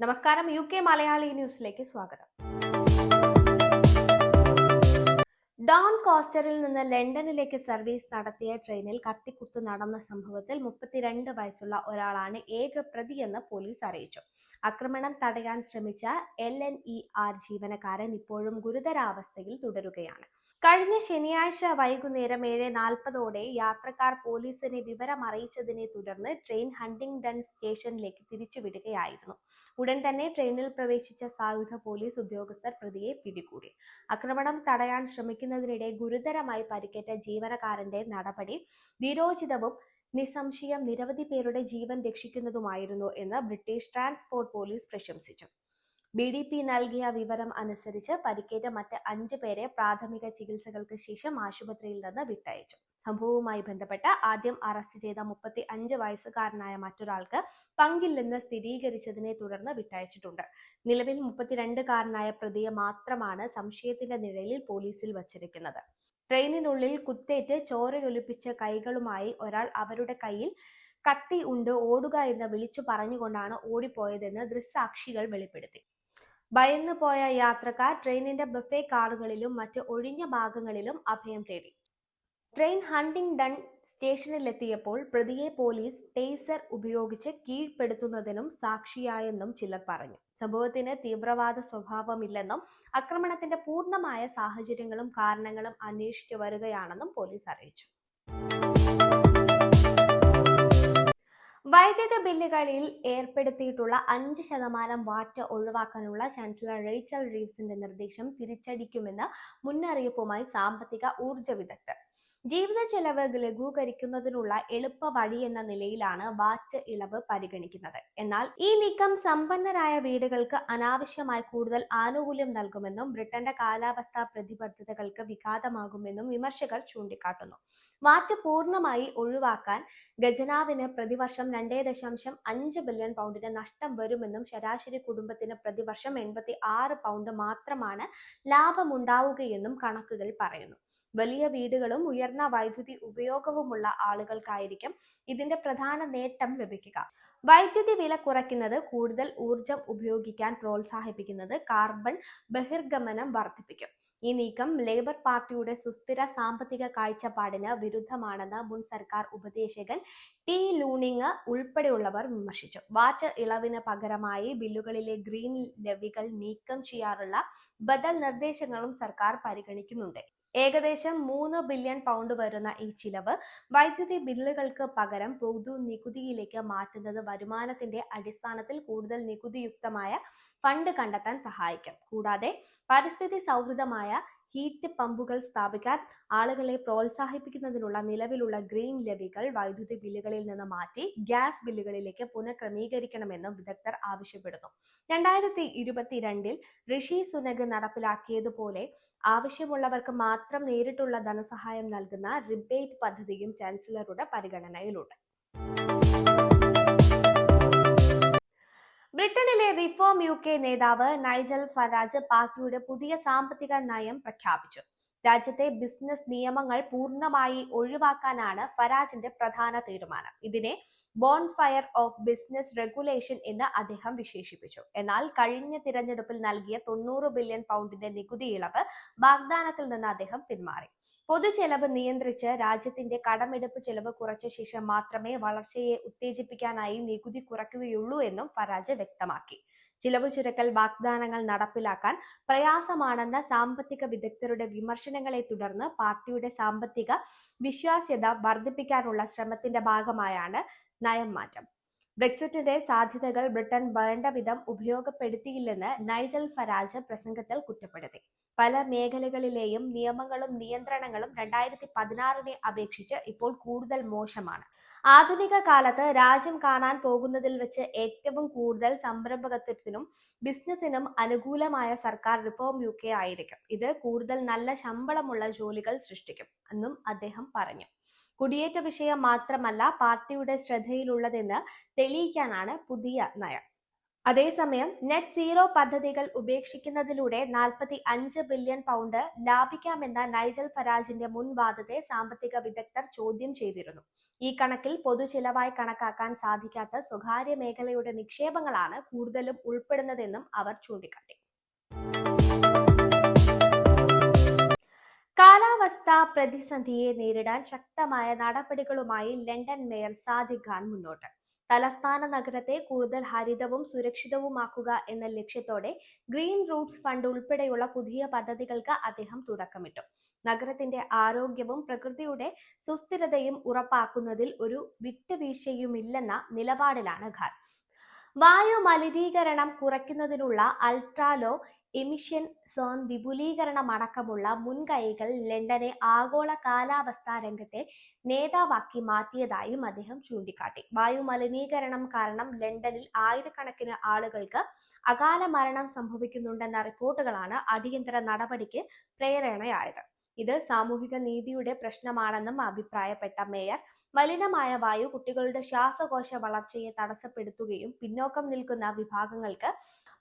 നമസ്കാരം U K Malayali ന്യൂസിലേക്ക് സ്വാഗതം. ഡോൺ കോസ്റ്ററിൽ നിന്ന് ലണ്ടനിലേക്ക് സർവീസ് നടത്തിയ ട്രെയിനിൽ കത്തിക്കുത്ത് നടന്ന സംഭവത്തിൽ മുപ്പത്തിരണ്ട് വയസ്സുള്ള ഒരാളാണ് ഏക പ്രതിയെന്ന് പോലീസ് അറിയിച്ചു. ആക്രമണം തടയാൻ ശ്രമിച്ച എൽ എൻ ഇ ആർ ജീവനക്കാരൻ ഇപ്പോഴും ഗുരുതരാവസ്ഥയിൽ തുടരുകയാണ്. കഴിഞ്ഞ ശനിയാഴ്ച വൈകുന്നേരം ഏഴ് നാൽപ്പതോടെ യാത്രക്കാർ പോലീസിനെ വിവരം അറിയിച്ചതിനെ തുടർന്ന് ട്രെയിൻ ഹണ്ടിംഗ്ടൺ സ്റ്റേഷനിലേക്ക് തിരിച്ചുവിടുകയായിരുന്നു. ഉടൻ തന്നെ ട്രെയിനിൽ പ്രവേശിച്ച സായുധ പോലീസ് ഉദ്യോഗസ്ഥർ പ്രതിയെ പിടികൂടി. ആക്രമണം തടയാൻ ശ്രമിക്കുന്നതിനിടെ ഗുരുതരമായി പരിക്കേറ്റ ജീവനക്കാരന്റെ നടപടി നിരോചിതവും നിസ്സംശയം നിരവധി പേരുടെ ജീവൻ രക്ഷിക്കുന്നതുമായിരുന്നു എന്ന് ബ്രിട്ടീഷ് ട്രാൻസ്പോർട്ട് പോലീസ് പ്രശംസിച്ചു. ബി ഡി പി നൽകിയ വിവരം അനുസരിച്ച് പരിക്കേറ്റ മറ്റ് അഞ്ച് പേരെ പ്രാഥമിക ചികിത്സകൾക്ക് ശേഷം ആശുപത്രിയിൽ നിന്ന് വിട്ടയച്ചു. സംഭവവുമായി ബന്ധപ്പെട്ട് ആദ്യം അറസ്റ്റ് ചെയ്ത മുപ്പത്തി അഞ്ച് വയസ്സുകാരനായ മറ്റൊരാൾക്ക് പങ്കില്ലെന്ന് സ്ഥിരീകരിച്ചതിനെ തുടർന്ന് വിട്ടയച്ചിട്ടുണ്ട്. നിലവിൽ മുപ്പത്തിരണ്ടുകാരനായ പ്രതിയെ മാത്രമാണ് സംശയത്തിന്റെ നിഴലിൽ പോലീസിൽ വച്ചിരിക്കുന്നത്. ട്രെയിനിനുള്ളിൽ കുത്തേറ്റ് ചോരയൊലിപ്പിച്ച കൈകളുമായി ഒരാൾ അവരുടെ കയ്യിൽ കത്തി ഉണ്ട് ഓടുക എന്ന് വിളിച്ചു പറഞ്ഞുകൊണ്ടാണ് ഓടിപ്പോയതെന്ന് ദൃക്സാക്ഷികൾ വെളിപ്പെടുത്തി. ഭയന്നു പോയ യാത്രക്കാർ ട്രെയിനിന്റെ ബഫേ കാറുകളിലും മറ്റ് ഒഴിഞ്ഞ ഭാഗങ്ങളിലും അഭയം തേടി. ട്രെയിൻ ഹണ്ടിങ്ടൺ സ്റ്റേഷനിലെത്തിയപ്പോൾ പ്രതിയെ പോലീസ് ടേസർ ഉപയോഗിച്ച് കീഴ്പ്പെടുത്തുന്നതിനും സാക്ഷിയായെന്നും ചിലർ പറഞ്ഞു. സംഭവത്തിന് തീവ്രവാദ സ്വഭാവമില്ലെന്നും ആക്രമണത്തിന്റെ പൂർണമായ സാഹചര്യങ്ങളും കാരണങ്ങളും അന്വേഷിച്ചു വരികയാണെന്നും പോലീസ് അറിയിച്ചു. വൈദ്യുത ബില്ലുകളിൽ ഏർപ്പെടുത്തിയിട്ടുള്ള അഞ്ച് ശതമാനം വാറ്റ് ഒഴിവാക്കാനുള്ള ചാൻസലർ റേച്ചൽ റീവ്സിന്റെ നിർദ്ദേശം തിരിച്ചടിക്കുമെന്ന് മുന്നറിയിപ്പുമായി സാമ്പത്തിക ഊർജ വിദഗ്ധർ. ജീവിത ചെലവ് ലഘൂകരിക്കുന്നതിനുള്ള എളുപ്പ വഴി എന്ന നിലയിലാണ് വാറ്റ് ഇളവ് പരിഗണിക്കുന്നത്. എന്നാൽ ഈ നീക്കം സമ്പന്നരായ വീടുകൾക്ക് അനാവശ്യമായി കൂടുതൽ ആനുകൂല്യം നൽകുമെന്നും ബ്രിട്ടന്റെ കാലാവസ്ഥാ പ്രതിബദ്ധതകൾക്ക് വിഘാതമാകുമെന്നും വിമർശകർ ചൂണ്ടിക്കാട്ടുന്നു. വാറ്റ് പൂർണമായി ഒഴിവാക്കാൻ ഖജനാവിന് പ്രതിവർഷം രണ്ടേ ദശാംശം അഞ്ച് ബില്യൺ പൗണ്ടിന് നഷ്ടം വരുമെന്നും ശരാശരി കുടുംബത്തിന് പ്രതിവർഷം എൺപത്തി ആറ് പൗണ്ട് മാത്രമാണ് ലാഭമുണ്ടാവുകയെന്നും കണക്കുകൾ പറയുന്നു. വലിയ വീടുകളും ഉയർന്ന വൈദ്യുതി ഉപയോഗവുമുള്ള ആളുകൾക്കായിരിക്കും ഇതിന്റെ പ്രധാന നേട്ടം ലഭിക്കുക. വൈദ്യുതി വില കുറയ്ക്കുന്നത് കൂടുതൽ ഊർജം ഉപയോഗിക്കാൻ പ്രോത്സാഹിപ്പിക്കുന്നത് കാർബൺ ബഹിർഗമനം വർദ്ധിപ്പിക്കും. ഈ നീക്കം ലേബർ പാർട്ടിയുടെ സുസ്ഥിര സാമ്പത്തിക കാഴ്ചപ്പാടിന് വിരുദ്ധമാണെന്ന് മുൻ സർക്കാർ ഉപദേശകൻ ടി ലൂണിങ് ഉൾപ്പെടെയുള്ളവർ വിമർശിച്ചു. വാറ്റ് ഇളവിന് പകരമായി ബില്ലുകളിലെ ഗ്രീൻ ലെവികൾ നീക്കം ചെയ്യാറുള്ള ബദൽ നിർദ്ദേശങ്ങളും സർക്കാർ പരിഗണിക്കുന്നുണ്ട്. ഏകദേശം മൂന്ന് ബില്യൺ പൗണ്ട് വരുന്ന ഈ ചിലവ് വൈദ്യുതി ബില്ലുകൾക്ക് പകരം പൊതു നികുതിയിലേക്ക് മാറ്റുന്നത് വരുമാനത്തിന്റെ അടിസ്ഥാനത്തിൽ കൂടുതൽ നികുതിയുക്തമായ ഫണ്ട് കണ്ടെത്താൻ സഹായിക്കും. കൂടാതെ പരിസ്ഥിതി സൗഹൃദമായ ഹീറ്റ് പമ്പുകൾ സ്ഥാപിക്കാൻ ആളുകളെ പ്രോത്സാഹിപ്പിക്കുന്നതിനുള്ള നിലവിലുള്ള ഗ്രീൻ ലെവികൾ വൈദ്യുതി ബില്ലുകളിൽ നിന്ന് മാറ്റി ഗ്യാസ് ബില്ലുകളിലേക്ക് പുനഃക്രമീകരിക്കണമെന്നും വിദഗ്ധർ ആവശ്യപ്പെടുന്നു. രണ്ടായിരത്തി ഇരുപത്തിരണ്ടിൽ ഋഷി സുനഗ് നടപ്പിലാക്കിയതുപോലെ ആവശ്യമുള്ളവർക്ക് മാത്രം നേരിട്ടുള്ള ധനസഹായം നൽകുന്ന റിബേറ്റ് പദ്ധതിയും ചാൻസലറുടെ പരിഗണനയിലുണ്ട്. ബ്രിട്ടനിലെ റിഫോം യു കെ നേതാവ് നൈജൽ ഫരാജ് പാർട്ടിയുടെ പുതിയ സാമ്പത്തിക നയം പ്രഖ്യാപിച്ചു. രാജ്യത്തെ ബിസിനസ് നിയമങ്ങൾ പൂർണമായി ഒഴിവാക്കാനാണ് ഫരാജിന്റെ പ്രധാന തീരുമാനം. ഇതിനെ ബോൺഫയർ ഓഫ് ബിസിനസ് റെഗുലേഷൻ എന്ന് അദ്ദേഹം വിശേഷിപ്പിച്ചു. എന്നാൽ കഴിഞ്ഞ തിരഞ്ഞെടുപ്പിൽ നൽകിയ തൊണ്ണൂറ് ബില്യൺ പൗണ്ടിന്റെ നികുതി ഇളവ് വാഗ്ദാനത്തിൽ നിന്ന് അദ്ദേഹം പിന്മാറി. പൊതുചെലവ് നിയന്ത്രിച്ച് രാജ്യത്തിന്റെ കടമെടുപ്പ് ചെലവ് കുറച്ച ശേഷം മാത്രമേ വളർച്ചയെ ഉത്തേജിപ്പിക്കാനായി നികുതി കുറയ്ക്കുകയുള്ളൂ എന്നും ഫരാജ് വ്യക്തമാക്കി. ചിലവ് ചുരുക്കൽ വാഗ്ദാനങ്ങൾ നടപ്പിലാക്കാൻ പ്രയാസമാണെന്ന സാമ്പത്തിക വിദഗ്ധരുടെ വിമർശനങ്ങളെ തുടർന്ന് പാർട്ടിയുടെ സാമ്പത്തിക വിശ്വാസ്യത വർദ്ധിപ്പിക്കാനുള്ള ശ്രമത്തിന്റെ ഭാഗമായാണ് നയം മാറ്റം ബ്രെക്സിറ്റിന്റെ സാധ്യതകൾ ബ്രിട്ടൻ വേണ്ട വിധം ഉപയോഗപ്പെടുത്തിയില്ലെന്ന് നൈജൽ ഫരാജ് പ്രസംഗത്തിൽ കുറ്റപ്പെടുത്തി. പല മേഖലകളിലെയും നിയമങ്ങളും നിയന്ത്രണങ്ങളും രണ്ടായിരത്തി പതിനാറിനെ അപേക്ഷിച്ച് ഇപ്പോൾ കൂടുതൽ മോശമാണ്. ആധുനിക കാലത്ത് രാജ്യം കാണാൻ പോകുന്നതിൽ വെച്ച് ഏറ്റവും കൂടുതൽ സംരംഭകത്വത്തിനും ബിസിനസ്സിനും അനുകൂലമായ സർക്കാർ റിഫോം യു കെ ആയിരിക്കും. ഇത് കൂടുതൽ നല്ല ശമ്പളമുള്ള ജോലികൾ സൃഷ്ടിക്കും എന്നും അദ്ദേഹം പറഞ്ഞു. കുടിയേറ്റ വിഷയം മാത്രമല്ല പാർട്ടിയുടെ ശ്രദ്ധയിലുള്ളതെന്ന് തെളിയിക്കാനാണ് പുതിയ നയം. അതേസമയം നെറ്റ് സീറോ പദ്ധതികൾ ഉപേക്ഷിക്കുന്നതിലൂടെ നാൽപ്പത്തി അഞ്ച് ബില്യൺ പൗണ്ട് ലാഭിക്കാമെന്ന നൈജൽ ഫരാജിന്റെ മുൻവാദത്തെ സാമ്പത്തിക വിദഗ്ധർ ചോദ്യം ചെയ്തിരുന്നു. ഈ കണക്കിൽ പൊതു ചിലവായി കണക്കാക്കാൻ സാധിക്കാത്ത സ്വകാര്യ മേഖലയുടെ നിക്ഷേപങ്ങളാണ് കൂടുതലും ഉൾപ്പെടുന്നതെന്നും അവർ ചൂണ്ടിക്കാട്ടി. കാലാവസ്ഥ പ്രതിസന്ധിയെ നേരിടാൻ ശക്തമായ നടപടികളുമായി ലണ്ടൻ മേയർ സാദിഖ് ഖാൻ മുന്നോട്ട്. തലസ്ഥാന നഗരത്തെ കൂടുതൽ ഹരിതവും സുരക്ഷിതവുമാക്കുക എന്ന ലക്ഷ്യത്തോടെ ഗ്രീൻ റൂട്ട്സ് ഫണ്ട് ഉൾപ്പെടെയുള്ള പുതിയ പദ്ധതികൾക്ക് അദ്ദേഹം തുടക്കമിട്ടു. നഗരത്തിന്റെ ആരോഗ്യവും പ്രകൃതിയുടെ സുസ്ഥിരതയും ഉറപ്പാക്കുന്നതിൽ ഒരു വിട്ടുവീഴ്ചയുമില്ലെന്ന നിലപാടിലാണ് ഖാൻ. വായു മലിനീകരണം കുറയ്ക്കുന്നതിനുള്ള അൾട്രാലോ എമിഷൻ സോൺ വിപുലീകരണം അടക്കമുള്ള മുൻകൈകൾ ലണ്ടനെ ആഗോള കാലാവസ്ഥാ രംഗത്തെ നേതാവാക്കി മാറ്റിയതായും അദ്ദേഹം ചൂണ്ടിക്കാട്ടി. വായു മലിനീകരണം കാരണം ലണ്ടനിൽ ആയിരക്കണക്കിന് ആളുകൾക്ക് അകാല മരണം സംഭവിക്കുന്നുണ്ടെന്ന റിപ്പോർട്ടുകളാണ് അടിയന്തര നടപടിക്ക് പ്രേരണയായത്. ഇത് സാമൂഹിക നീതിയുടെ പ്രശ്നമാണെന്നും അഭിപ്രായപ്പെട്ട മേയർ മലിനമായ വായു കുട്ടികളുടെ ശ്വാസകോശ വളർച്ചയെ തടസ്സപ്പെടുത്തുകയും പിന്നോക്കം നിൽക്കുന്ന വിഭാഗങ്ങൾക്ക്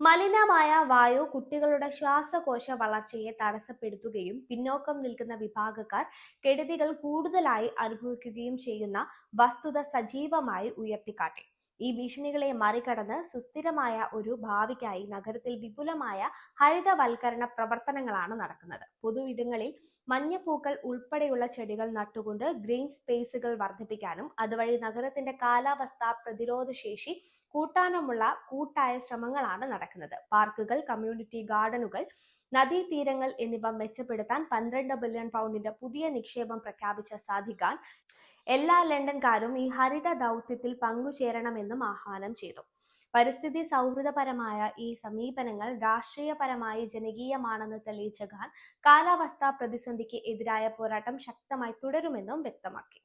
മലിനമായ വായു കുട്ടികളുടെ ശ്വാസകോശ വളർച്ചയെ തടസ്സപ്പെടുത്തുകയും പിന്നോക്കം നിൽക്കുന്ന വിഭാഗക്കാർ കെടുതികൾ കൂടുതലായി അനുഭവിക്കുകയും ചെയ്യുന്ന വസ്തുത സജീവമായി ഉയർത്തിക്കാട്ടി. ഈ ഭീഷണികളെ മറികടന്ന് സുസ്ഥിരമായ ഒരു ഭാവിക്കായി നഗരത്തിൽ വിപുലമായ ഹരിതവൽക്കരണ പ്രവർത്തനങ്ങളാണ് നടക്കുന്നത്. പൊതുവിടങ്ങളിൽ മഞ്ഞപ്പൂക്കൾ ഉൾപ്പെടെയുള്ള ചെടികൾ നട്ടുകൊണ്ട് ഗ്രീൻ സ്പേസുകൾ വർദ്ധിപ്പിക്കാനും അതുവഴി നഗരത്തിന്റെ കാലാവസ്ഥ പ്രതിരോധ ശേഷി കൂട്ടാനുമുള്ള കൂട്ടായ ശ്രമങ്ങളാണ് നടക്കുന്നത്. പാർക്കുകൾ കമ്മ്യൂണിറ്റി ഗാർഡനുകൾ നദീതീരങ്ങൾ എന്നിവ മെച്ചപ്പെടുത്താൻ പന്ത്രണ്ട് ബില്യൺ പൗണ്ടിന്റെ പുതിയ നിക്ഷേപം പ്രഖ്യാപിച്ച സാധിക്കാൻ എല്ലാ ലണ്ടൻകാരും ഈ ഹരിത ദൗത്യത്തിൽ പങ്കുചേരണമെന്നും ആഹ്വാനം ചെയ്തു. പരിസ്ഥിതി സൗഹൃദപരമായ ഈ സമീപനങ്ങൾ രാഷ്ട്രീയപരമായി ജനകീയമാണെന്ന് തെളിയിച്ച ഖാൻ കാലാവസ്ഥാ പ്രതിസന്ധിക്ക് എതിരായ പോരാട്ടം ശക്തമായി തുടരുമെന്നും വ്യക്തമാക്കി.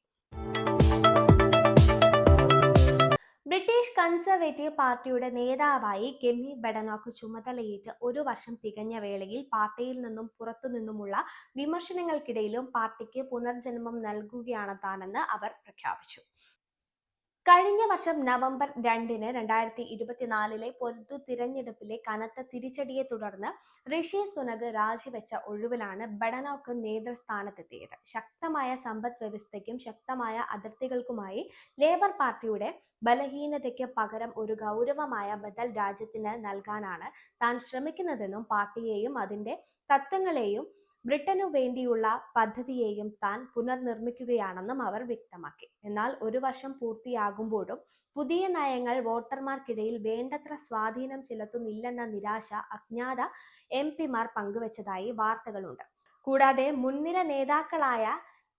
ബ്രിട്ടീഷ് കൺസർവേറ്റീവ് പാർട്ടിയുടെ നേതാവായി ഗെമി ബഡനോക്ക് ചുമതലയേറ്റ് ഒരു വർഷം തികഞ്ഞ വേളയിൽ പാർട്ടിയിൽ നിന്നും പുറത്തുനിന്നുമുള്ള വിമർശനങ്ങൾക്കിടയിലും പാർട്ടിക്ക് പുനർജന്മം നൽകുകയാണ് താനെന്ന് അവർ പ്രഖ്യാപിച്ചു. കഴിഞ്ഞ വർഷം നവംബർ രണ്ടിന് രണ്ടായിരത്തി ഇരുപത്തിനാലിലെ പൊതു തിരഞ്ഞെടുപ്പിലെ കനത്ത തിരിച്ചടിയെ തുടർന്ന് ഋഷി സുനക് രാജിവെച്ച ഒഴിവിലാണ് ബഡനോക്ക് നേതൃസ്ഥാനത്തെത്തിയത്. ശക്തമായ സമ്പദ് വ്യവസ്ഥയ്ക്കും ശക്തമായ അതിർത്തികൾക്കുമായി ലേബർ പാർട്ടിയുടെ ബലഹീനതയ്ക്ക് പകരം ഒരു ഗൗരവമായ ബദൽ രാജ്യത്തിന് നൽകാനാണ് താൻ ശ്രമിക്കുന്നതെന്നും പാർട്ടിയെയും അതിന്റെ തത്വങ്ങളെയും ബ്രിട്ടനു വേണ്ടിയുള്ള പദ്ധതിയെയും താൻ പുനർനിർമ്മിക്കുകയാണെന്നും അവർ വ്യക്തമാക്കി. എന്നാൽ ഒരു വർഷം പൂർത്തിയാകുമ്പോഴും പുതിയ നയങ്ങൾ വോട്ടർമാർക്കിടയിൽ വേണ്ടത്ര സ്വാധീനം ചെലുത്തുന്നില്ലെന്ന നിരാശ അജ്ഞാത എം പിമാർ പങ്കുവച്ചതായി വാർത്തകളുണ്ട്. കൂടാതെ മുൻനിര നേതാക്കളായ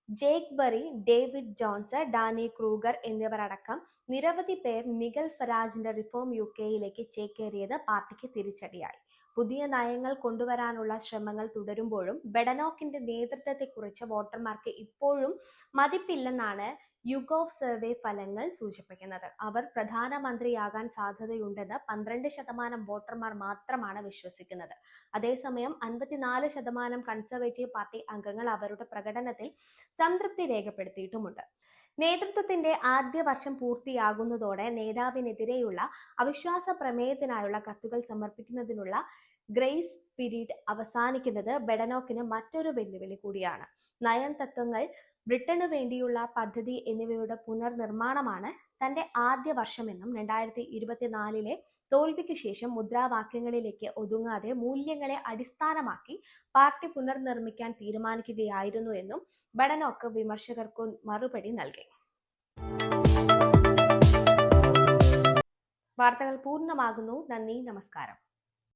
Jake Berry David Jones Danny Kruger എന്നിവരടക്കം നിരവധി പേർ നിഗൽ ഫരാജിന്റെ റിഫോം യു കെയിലേക്ക് ചേക്കേറിയത് പാർട്ടിക്ക് തിരിച്ചടിയായി. പുതിയ നയങ്ങൾ കൊണ്ടുവരാനുള്ള ശ്രമങ്ങൾ തുടരുമ്പോഴും ബെഡനോക്കിന്റെ നേതൃത്വത്തെക്കുറിച്ച് വോട്ടർമാർക്ക് ഇപ്പോഴും മതിപ്പില്ലെന്നാണ് യുഗോ സർവേ ഫലങ്ങൾ സൂചിപ്പിക്കുന്നത്. അവർ പ്രധാനമന്ത്രിയാകാൻ സാധ്യതയുണ്ടെന്ന് പന്ത്രണ്ട് ശതമാനം വോട്ടർമാർ മാത്രമാണ് വിശ്വസിക്കുന്നത്. അതേസമയം അൻപത്തിനാല് ശതമാനം കൺസർവേറ്റീവ് പാർട്ടി അംഗങ്ങൾ അവരുടെ പ്രകടനത്തിൽ സംതൃപ്തി രേഖപ്പെടുത്തിയിട്ടുമുണ്ട്. നേതൃത്വത്തിന്റെ ആദ്യ വർഷം പൂർത്തിയാകുന്നതോടെ നേതാവിനെതിരെയുള്ള അവിശ്വാസ പ്രമേയത്തിനായുള്ള കത്തുകൾ സമർപ്പിക്കുന്നതിനുള്ള ഗ്രേസ് പീരീഡ് അവസാനിക്കുന്നത് ബെഡനോക്കിന് മറ്റൊരു വെല്ലുവിളി കൂടിയാണ്. നയം തത്വങ്ങൾ ബ്രിട്ടനു വേണ്ടിയുള്ള പദ്ധതി എന്നിവയുടെ പുനർനിർമ്മാണമാണ് തന്റെ ആദ്യ വർഷമെന്നും രണ്ടായിരത്തി ഇരുപത്തിനാലിലെ തോൽവിക്ക് ശേഷം മുദ്രാവാക്യങ്ങളിലേക്ക് ഒതുങ്ങാതെ മൂല്യങ്ങളെ അടിസ്ഥാനമാക്കി പാർട്ടി പുനർനിർമ്മിക്കാൻ തീരുമാനിക്കുകയായിരുന്നു എന്നും ബഡനോക്ക് വിമർശകർക്ക് മറുപടി നൽകി. വാർത്തകൾ പൂർണമാകുന്നു. നന്ദി നമസ്കാരം.